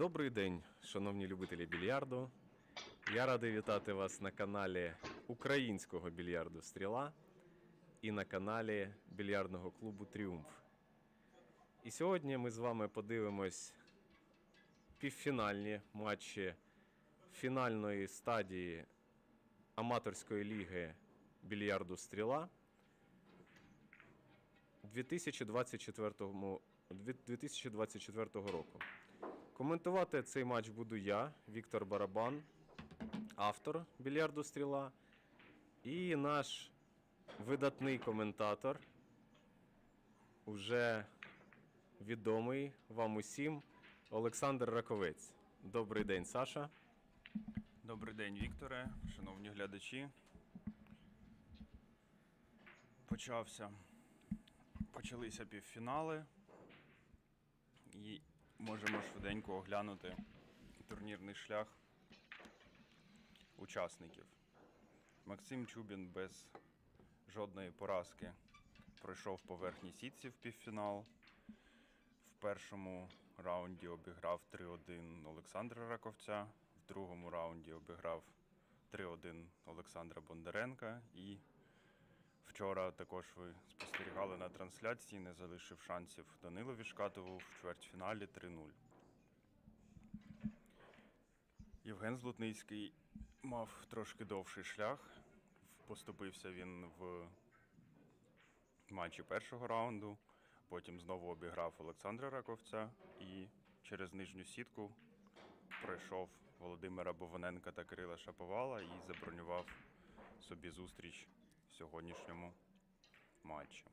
Добрий день, шановні любителі більярду. Я радий вітати вас на каналі українського більярду Стріла і на каналі більярдного клубу Тріумф. І сьогодні ми з вами подивимось півфінальні матчі фінальної стадії аматорської ліги більярду Стріла 2024, 2024 року. Коментувати цей матч буду я, Віктор Барабан, автор більярду Стріла, і наш видатний коментатор, уже відомий вам усім, Олександр Раковець. Добрий день, Саша. Добрий день, Вікторе, шановні глядачі. Почався. Почалися півфінали. Можемо швиденько оглянути турнірний шлях учасників. Максим Чубін без жодної поразки пройшов по верхній сітці в півфінал. В першому раунді обіграв 3-1 Олександра Раковця, в другому раунді обіграв 3-1 Олександра Бондаренка. І вчора також ви спостерігали на трансляції, не залишив шансів Данилові Шкатову в чвертьфіналі 3-0. Євген Злутницький мав трошки довший шлях. Поступився він в матчі першого раунду. Потім знову обіграв Олександра Раковця і через нижню сітку пройшов Володимира Бованенка та Кирила Шаповала і забронював собі зустріч сьогоднішньому матчі.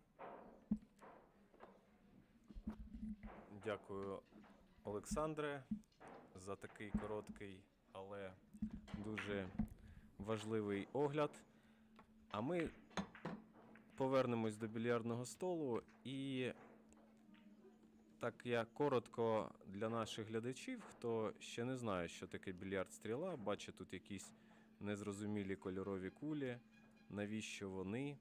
Дякую, Олександре, за такий короткий, але дуже важливий огляд. А ми повернемось до більярдного столу і так я коротко для наших глядачів, хто ще не знає, що таке більярд стріла, бачить тут якісь незрозумілі кольорові кулі, навіщо вони.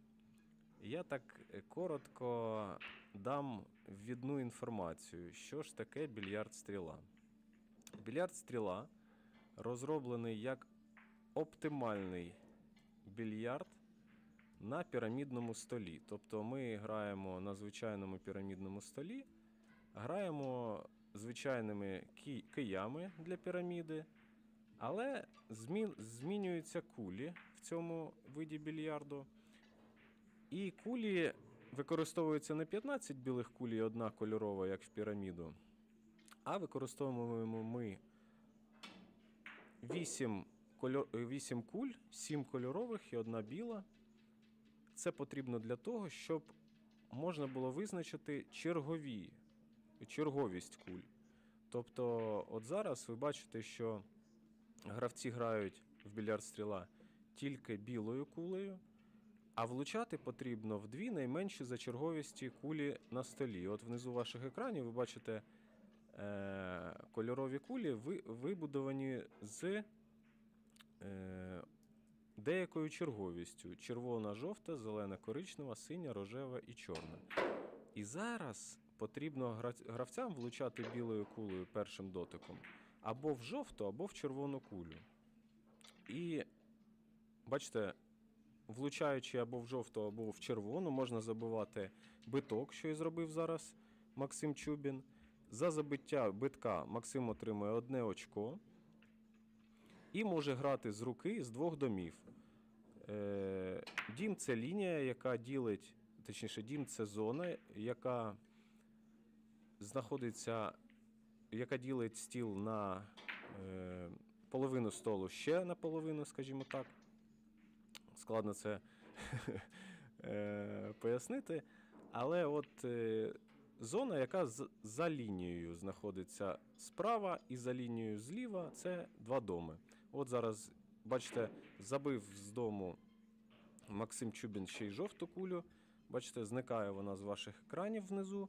Я так е, коротко дам ввідну інформацію, що ж таке більярд стріла. Більярд стріла розроблений як оптимальний більярд на пірамідному столі. Тобто ми граємо на звичайному пірамідному столі, граємо звичайними киями для піраміди, але змін, змінюються кулі в цьому виді більярду. І кулі використовуються не 15 білих куль і одна кольорова, як в піраміду, а використовуємо ми 8, кольор... 8 куль, 7 кольорових і одна біла. Це потрібно для того, щоб можна було визначити чергові, черговість куль. Тобто, от зараз ви бачите, що гравці грають в більярд стріла тільки білою кулею, а влучати потрібно в дві найменші за черговісті кулі на столі. От внизу ваших екранів ви бачите е, кольорові кулі, ви, вибудовані з е, деякою черговістю: червона, жовта, зелена, коричнева, синя, рожева і чорна. І зараз потрібно гравцям влучати білою кулею першим дотиком або в жовту, або в червону кулю. І бачите, влучаючи або в жовту, або в червону, можна забивати биток, що і зробив зараз Максим Чубін. За забиття битка Максим отримує одне очко і може грати з руки з двох домів. Е, Дім це лінія, яка ділить, точніше, дім це зона, яка знаходиться, яка ділить стіл на е, половину столу ще на половину, скажімо так. Складно це е, пояснити. Але от е, зона, яка за лінією знаходиться справа і за лінією зліва, це два доми. От зараз, бачите, забив з дому Максим Чубін ще й жовту кулю. Бачите, зникає вона з ваших екранів внизу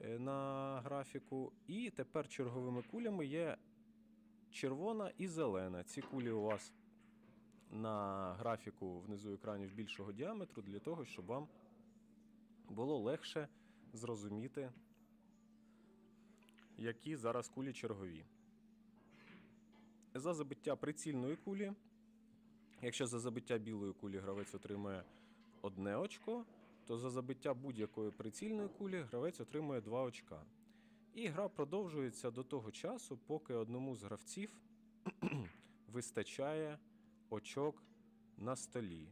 на графіку. І тепер черговими кулями є червона і зелена. Ці кулі у вас на графіку внизу екранів більшого діаметру для того, щоб вам було легше зрозуміти, які зараз кулі чергові. за забиття прицільної кулі. Якщо за забиття білої кулі гравець отримує одне очко, то за забиття будь-якої прицільної кулі гравець отримує 2 очка. І гра продовжується до того часу, поки одному з гравців вистачає очок на столі.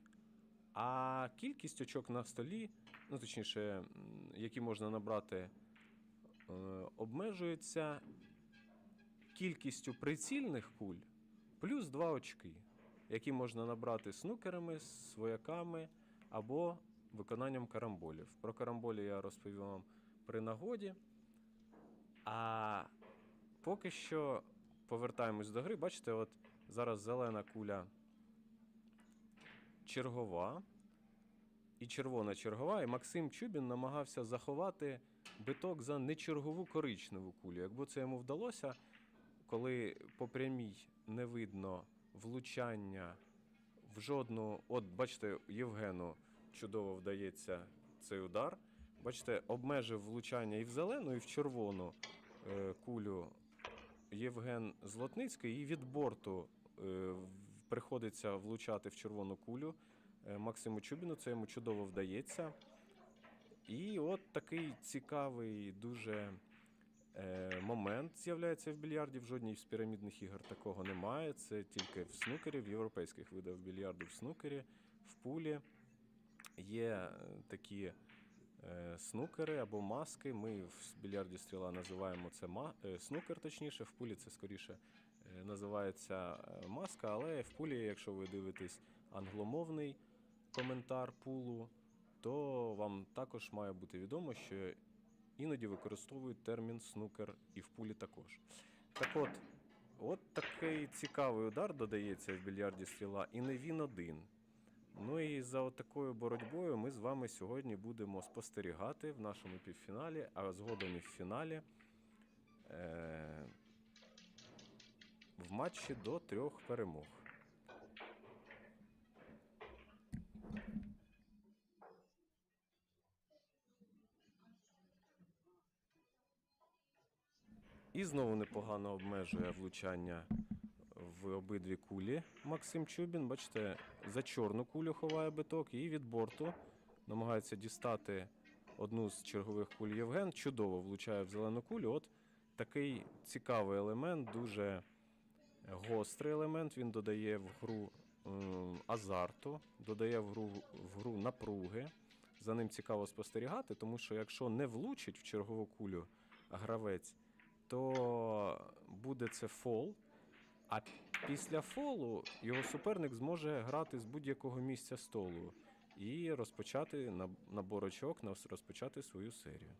А кількість очок на столі, ну точніше, які можна набрати, е, обмежується кількістю прицільних куль плюс 2 очки, які можна набрати снукерами, свояками або виконанням карамболів. Про карамболі я розповім вам при нагоді. А поки що повертаємось до гри. Бачите, от зараз зелена куля чергова і червона чергова, і Максим Чубін намагався заховати биток за нечергову коричневу кулю. Якби це йому вдалося, коли по прямій не видно влучання в жодну. От, бачите, Євгену чудово вдається цей удар. Бачите, обмежив влучання і в зелену, і в червону е, кулю Євген Злотницький, і від борту е, приходиться влучати в червону кулю е, Максиму Чубіну. Це йому чудово вдається. І от такий цікавий дуже момент з'являється в більярді. В жодній з пірамідних ігор такого немає. Це тільки в снукері, в європейських видах більярду в снукері, в пулі. Є е, такі е, снукери або маски. Ми в більярді стріла називаємо це е, снукер, точніше, в пулі це скоріше називається маска, але в пулі, якщо ви дивитесь англомовний коментар пулу, то вам також має бути відомо, що іноді використовують термін снукер і в пулі також. Так от, от такий цікавий удар додається в більярді стріла, і не він один. Ну і за такою боротьбою ми з вами сьогодні будемо спостерігати в нашому півфіналі, а згодом і в фіналі. Е- в матчі до трьох перемог. І знову непогано обмежує влучання в обидві кулі Максим Чубін. Бачите, за чорну кулю ховає биток і від борту намагається дістати одну з чергових куль Євген. Чудово влучає в зелену кулю. От такий цікавий елемент, дуже гострий елемент. Він додає в гру азарту, додає в гру, в гру напруги. За ним цікаво спостерігати, тому що якщо не влучить в чергову кулю гравець, то буде це фол. А після фолу його суперник зможе грати з будь-якого місця столу і розпочати наб- набор очок, розпочати свою серію.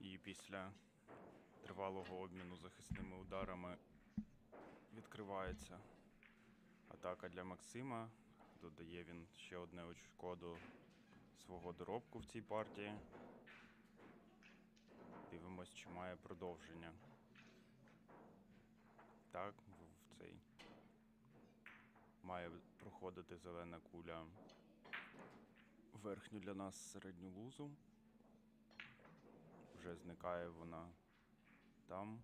І після тривалого обміну захисними ударами відкривається атака для Максима. Додає він ще одне очко до свого доробку в цій партії. Дивимось, чи має продовження. Так, в цей має проходити зелена куля верхню для нас середню лузу. Вже зникає вона там.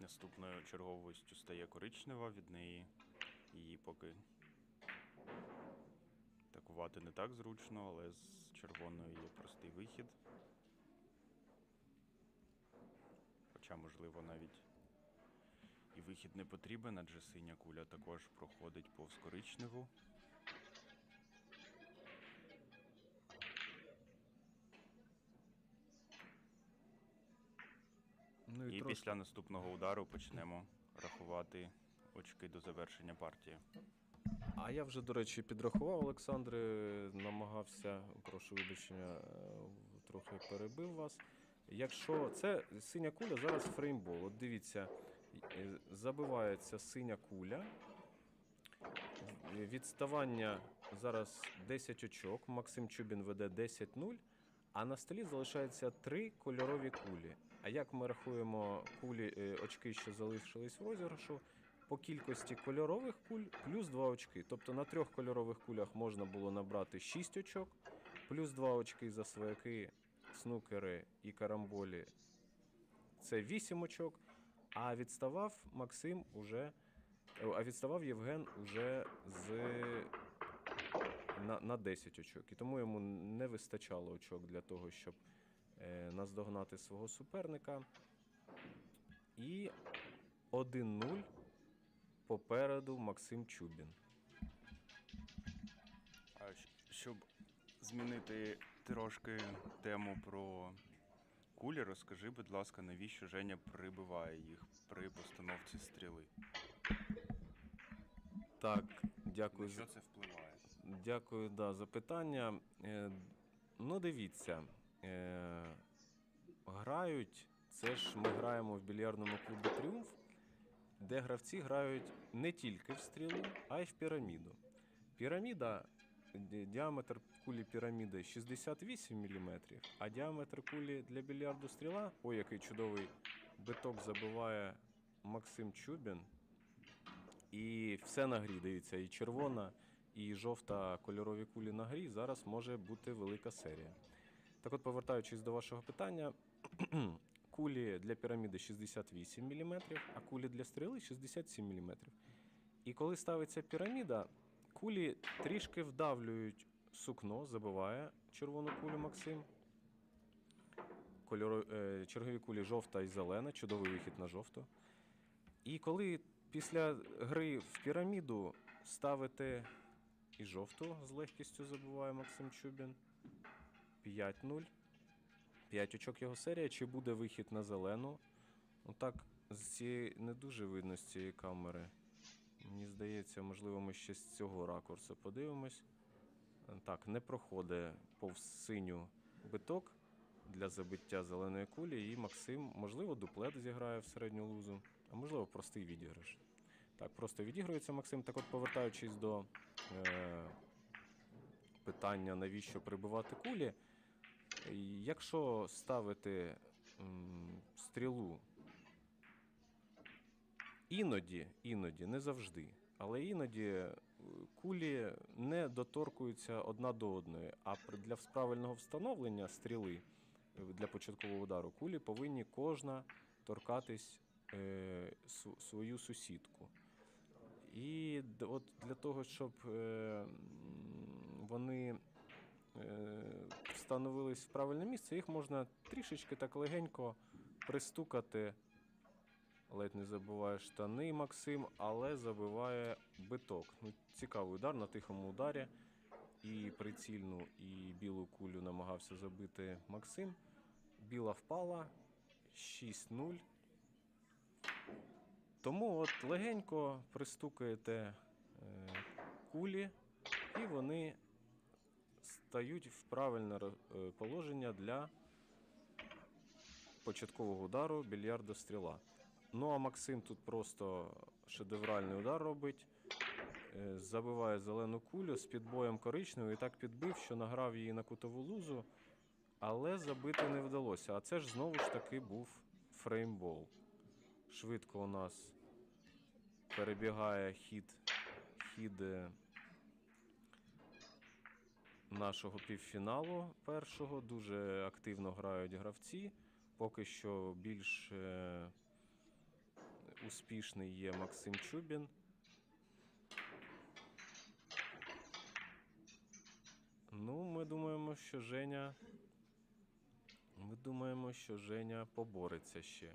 Наступною черговістю стає коричнева, від неї її поки атакувати не так зручно, але з червоною є простий вихід. Хоча, можливо, навіть і вихід не потрібен, адже синя куля також проходить повз коричневу. Ну І після наступного удару почнемо рахувати очки до завершення партії. А я вже, до речі, підрахував Олександре, намагався, прошу вибачення, е, трохи перебив вас. Якщо це синя куля, зараз фреймбол. От дивіться, е, забивається синя куля. Відставання зараз 10 очок. Максим Чубін веде 10-0, а на столі залишається 3 кольорові кулі. А як ми рахуємо кулі, е, очки, що залишились в розіграшу? по кількості кольорових куль плюс 2 очки. Тобто на трьох кольорових кулях можна було набрати 6 очок, плюс 2 очки за свояки, снукери і карамболі. Це 8 очок. А відставав Максим уже. А відставав Євген уже з на, на 10 очок. І тому йому не вистачало очок для того, щоб наздогнати свого суперника. І 1-0 попереду Максим Чубін. А щоб змінити трошки тему про кулі, розкажи, будь ласка, навіщо Женя прибиває їх при постановці стріли? Так, дякую На що це впливає? Дякую да, за питання. Е, ну, дивіться, е, грають, це ж ми граємо в більярдному клубі Тріумф, де гравці грають не тільки в стрілу, а й в піраміду. Піраміда, діаметр кулі піраміди 68 мм, а діаметр кулі для більярду стріла, ой, який чудовий биток забиває Максим Чубін. І все на грі, дивіться, і червона, і жовта кольорові кулі на грі. Зараз може бути велика серія. Так от, повертаючись до вашого питання, кулі для піраміди 68 мм, а кулі для стріли 67 мм. І коли ставиться піраміда, кулі трішки вдавлюють сукно, забиває червону кулю Максим. Кольоро, е, чергові кулі жовта і зелена, чудовий вихід на жовту. І коли після гри в піраміду ставите і жовту з легкістю забиває Максим Чубін. 5-0. 5 очок його серія. Чи буде вихід на зелену? Ну так, з цієї не дуже видно з цієї камери. Мені здається, можливо, ми ще з цього ракурсу подивимось. Так, не проходить повз синю биток для забиття зеленої кулі, і Максим, можливо, дуплет зіграє в середню лузу, а можливо, простий відіграш. Так, просто відігрується Максим. Так от, повертаючись до е, питання, навіщо прибивати кулі, якщо ставити стрілу іноді, іноді, не завжди, але іноді е, кулі не доторкуються одна до одної, а для правильного встановлення стріли е, для початкового удару кулі повинні кожна торкатись е, свою сусідку. І от для того, щоб е, вони встановились в правильне місце, їх можна трішечки так легенько пристукати. Ледь не забиває штани Максим, але забиває биток. Ну, цікавий удар на тихому ударі. І прицільну, і білу кулю намагався забити Максим. Біла впала 6-0. Тому от легенько пристукаєте е, кулі, і вони стають в правильне е, положення для початкового удару більярду стріла. Ну а Максим тут просто шедевральний удар робить. е, Забиває зелену кулю з підбоєм коричневою і так підбив, що награв її на кутову лузу, але забити не вдалося. А це ж знову ж таки був фреймбол. Швидко у нас перебігає хід, хід е, нашого півфіналу першого. Дуже активно грають гравці. Поки що більш успішний є Максим Чубін. Ну, ми думаємо, що Женя. Ми думаємо, що Женя побореться ще.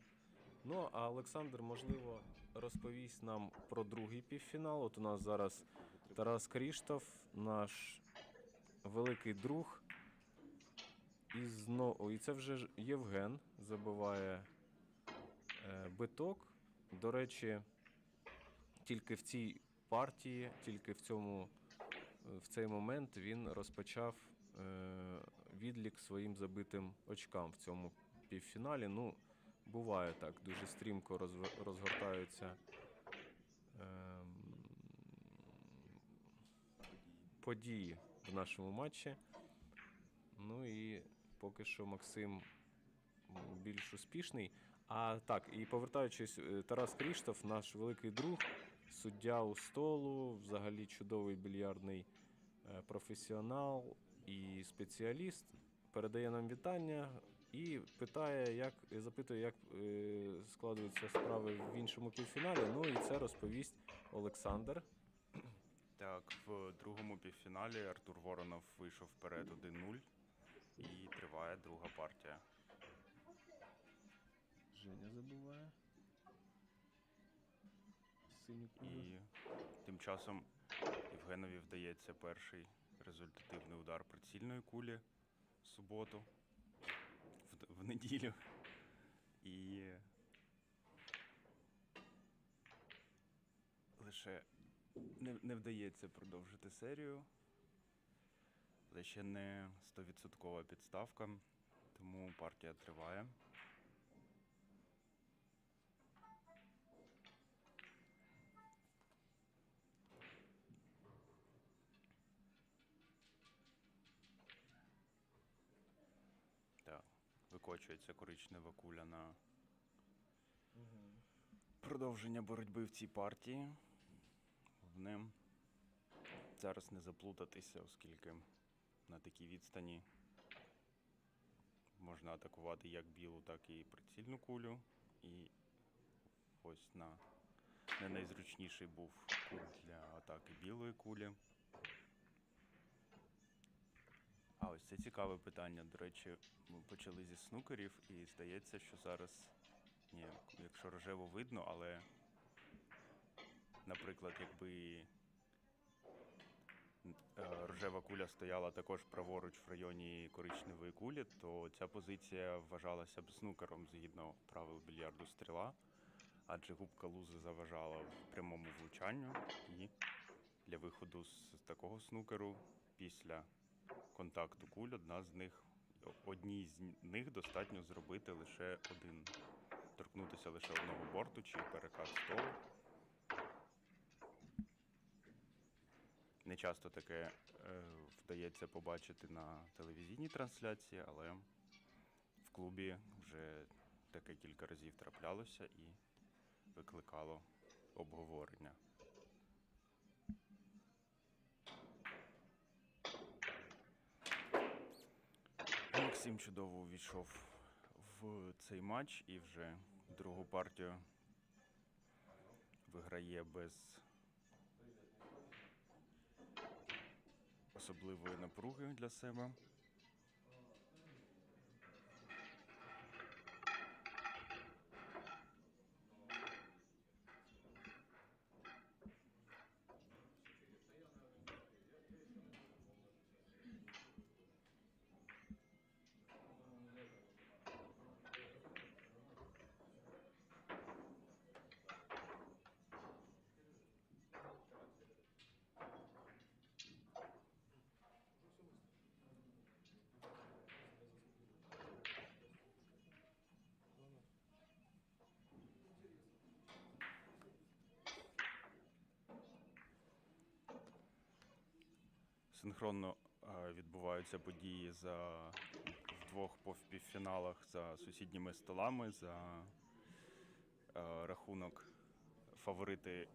Ну, а Олександр, можливо, розповість нам про другий півфінал. От у нас зараз Тарас Кріштов, наш великий друг. І знову, і це вже Євген забиває е, биток. До речі, тільки в цій партії, тільки в цьому е, в цей момент він розпочав е, відлік своїм забитим очкам в цьому півфіналі. Ну, буває так, дуже стрімко розв- розгортаються ем, події в нашому матчі. Ну і поки що Максим більш успішний. А так, і повертаючись, е, Тарас Кріштов, наш великий друг, суддя у столу, взагалі чудовий більярдний е, професіонал і спеціаліст, передає нам вітання і питає, як запитує, як е, складуються справи в іншому півфіналі. Ну і це розповість Олександр. Так, в другому півфіналі Артур Воронов вийшов вперед 1-0 і триває друга партія. Женя забуває. Синю І тим часом Євгенові вдається перший результативний удар прицільної кулі в суботу, в, в неділю. І лише не, не вдається продовжити серію. Але ще не 100% підставка, тому партія триває. Так, викочується коричнева куля на продовження боротьби в цій партії. Головне зараз не заплутатися, оскільки на такій відстані можна атакувати як білу, так і прицільну кулю. І ось на не найзручніший був кут для атаки білої кулі. А ось це цікаве питання. До речі, ми почали зі снукерів, і здається, що зараз. Ні, якщо рожево видно, але, наприклад, якби е, рожева куля стояла також праворуч в районі коричневої кулі, то ця позиція вважалася б снукером згідно правил більярду стріла, адже губка лузи заважала в прямому влучанню, і для виходу з такого снукеру після контакту куль одна з них одній з них достатньо зробити лише один торкнутися лише одного борту чи перекат столу. Не часто таке е, вдається побачити на телевізійній трансляції, але в клубі вже таке кілька разів траплялося і викликало обговорення. Максим чудово увійшов в цей матч і вже другу партію виграє без особливої напруги для себе. Синхронно е, відбуваються події за в двох півфіналах за сусідніми столами. За е, рахунок фаворити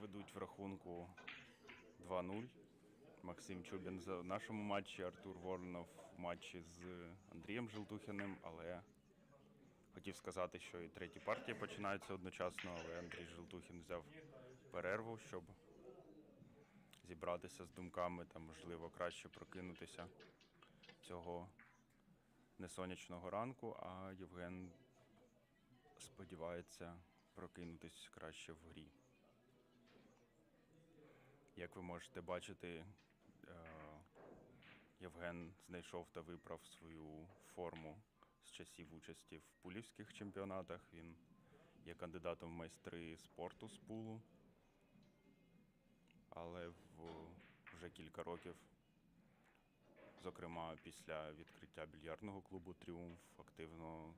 ведуть в рахунку 2-0. Максим Чубін за нашому матчі, Артур Воронов в матчі з Андрієм Желтухіним, але хотів сказати, що і треті партії починаються одночасно, але Андрій Желтухін взяв перерву, щоб зібратися з думками та, можливо, краще прокинутися цього несонячного ранку, а Євген сподівається прокинутись краще в грі. Як ви можете бачити, е, Євген знайшов та виправ свою форму з часів участі в пулівських чемпіонатах. Він є кандидатом в майстри спорту з пулу але в вже кілька років, зокрема після відкриття більярдного клубу Тріумф, активно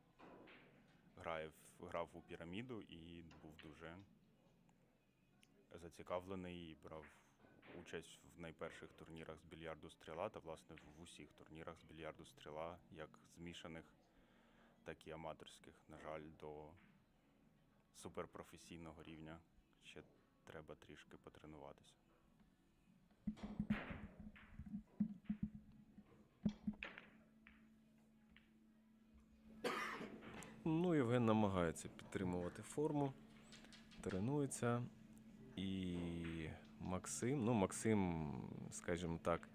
грає в, грав у піраміду і був дуже зацікавлений і брав участь в найперших турнірах з більярду стріла та, власне, в усіх турнірах з більярду стріла, як змішаних, так і аматорських, на жаль, до суперпрофесійного рівня ще треба трішки потренуватися. Ну, Євген намагається підтримувати форму, тренується. І Максим, ну, Максим, скажімо так,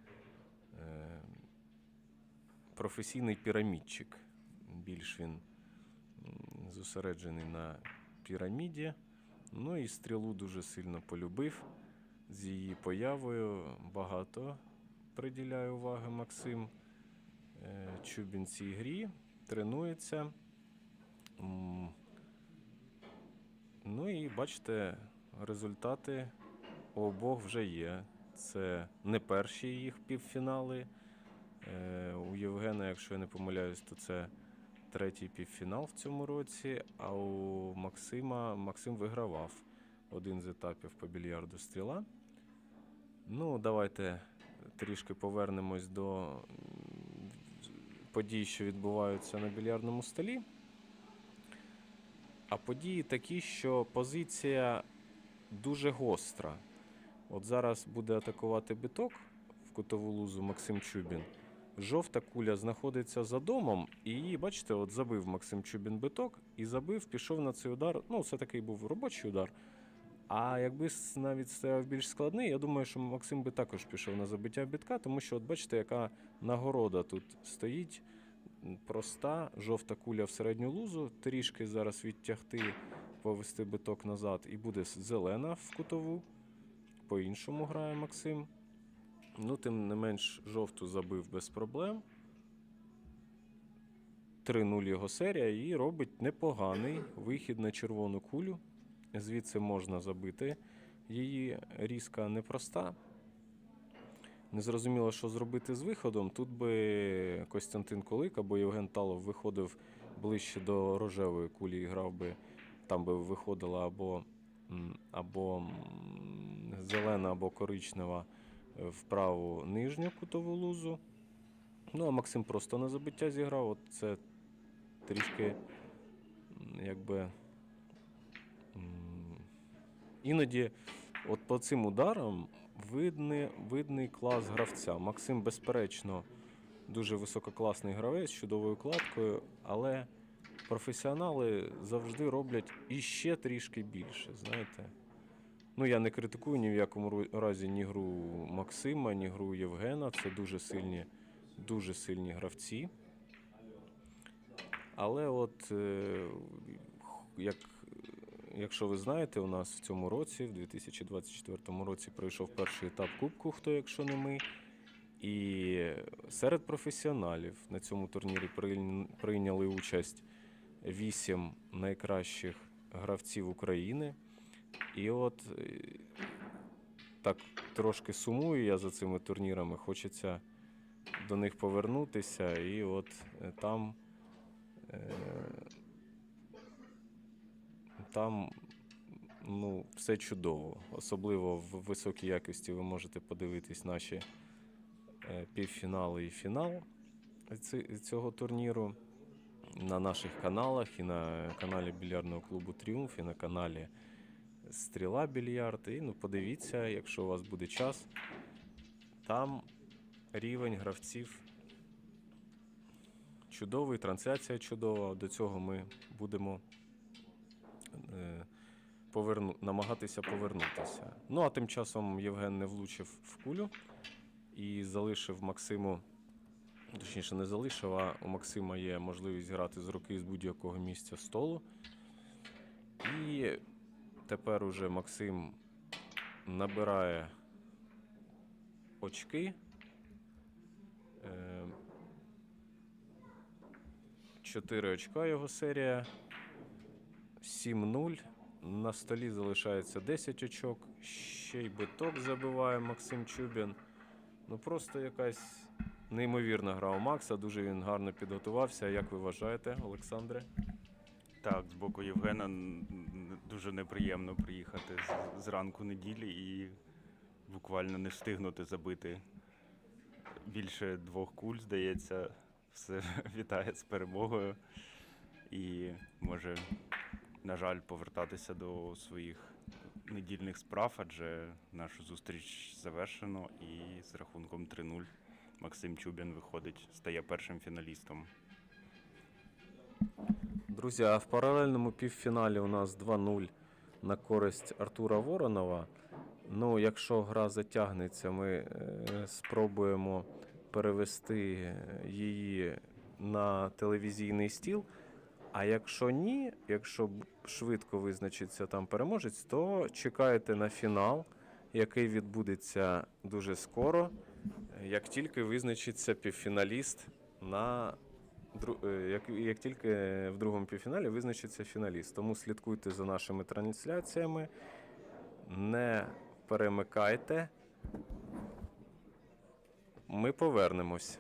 е, професійний пірамідчик. Більш він зосереджений на піраміді. Ну і стрілу дуже сильно полюбив. З її появою багато приділяє уваги Максим е, Чубін цій грі, тренується. Ну і бачите, результати у обох вже є. Це не перші їх півфінали. Е, у Євгена, якщо я не помиляюсь, то це третій півфінал в цьому році. А у Максима Максим вигравав один з етапів по більярду стріла. Ну, давайте трішки повернемось до подій, що відбуваються на більярдному столі. А події такі, що позиція дуже гостра. От зараз буде атакувати биток в кутову лузу Максим Чубін. Жовта куля знаходиться за домом, і її, бачите, от забив Максим Чубін биток і забив, пішов на цей удар. Ну, це такий був робочий удар. А якби навіть стояв більш складний, я думаю, що Максим би також пішов на забиття битка, тому що, от бачите, яка нагорода тут стоїть. Проста жовта куля в середню лузу, трішки зараз відтягти, повести биток назад, і буде зелена в кутову. По-іншому грає Максим. Ну, тим не менш, жовту забив без проблем. 3-0 його серія і робить непоганий вихід на червону кулю. Звідси можна забити. Її різка непроста. Незрозуміло, що зробити з виходом. Тут би Костянтин Колик або Євген Талов виходив ближче до рожевої кулі і грав би, там би виходила або, або зелена, або коричнева в праву нижню кутову лузу. Ну, а Максим просто на забиття зіграв. От це трішки якби. Іноді, от по цим ударам видний, видний клас гравця. Максим, безперечно, дуже висококласний гравець з чудовою кладкою, але професіонали завжди роблять іще трішки більше. Знаєте. Ну, я не критикую ні в якому разі ні гру Максима, ні гру Євгена. Це дуже сильні, дуже сильні гравці. Але от е, як, якщо ви знаєте, у нас в цьому році, в 2024 році, пройшов перший етап Кубку, хто якщо не ми. І серед професіоналів на цьому турнірі прийняли участь вісім найкращих гравців України. І от е, так трошки сумую я за цими турнірами. Хочеться до них повернутися. І от е, там, е, там ну, все чудово. Особливо в високій якості ви можете подивитись наші е, півфінали і фінал цього турніру на наших каналах, і на каналі більярдного клубу Тріумф, і на каналі Стріла Більярд. І ну, подивіться, якщо у вас буде час, там рівень гравців чудовий, трансляція чудова. До цього ми будемо поверну, намагатися повернутися. Ну а тим часом Євген не влучив в кулю і залишив Максиму. Точніше, не залишив, а у Максима є можливість грати з руки з будь-якого місця столу. І тепер уже Максим набирає очки. Е, Чотири очка його серія. 7-0. На столі залишається 10 очок. Ще й биток забиває Максим Чубін. Ну просто якась неймовірна гра у Макса. Дуже він гарно підготувався. Як ви вважаєте, Олександре? Так, з боку Євгена дуже неприємно приїхати з- зранку неділі і буквально не встигнути забити більше двох куль, здається. Все вітає з перемогою. і може, на жаль, повертатися до своїх недільних справ, адже нашу зустріч завершено і з рахунком 3-0 Максим Чубін виходить, стає першим фіналістом. Друзі, а в паралельному півфіналі у нас 2-0 на користь Артура Воронова. Ну, якщо гра затягнеться, ми е, спробуємо перевести її на телевізійний стіл. А якщо ні, якщо швидко визначиться там переможець, то чекайте на фінал, який відбудеться дуже скоро, як тільки визначиться півфіналіст на е, як, як тільки в другому півфіналі визначиться фіналіст. Тому слідкуйте за нашими трансляціями, не перемикайте. Ми повернемось.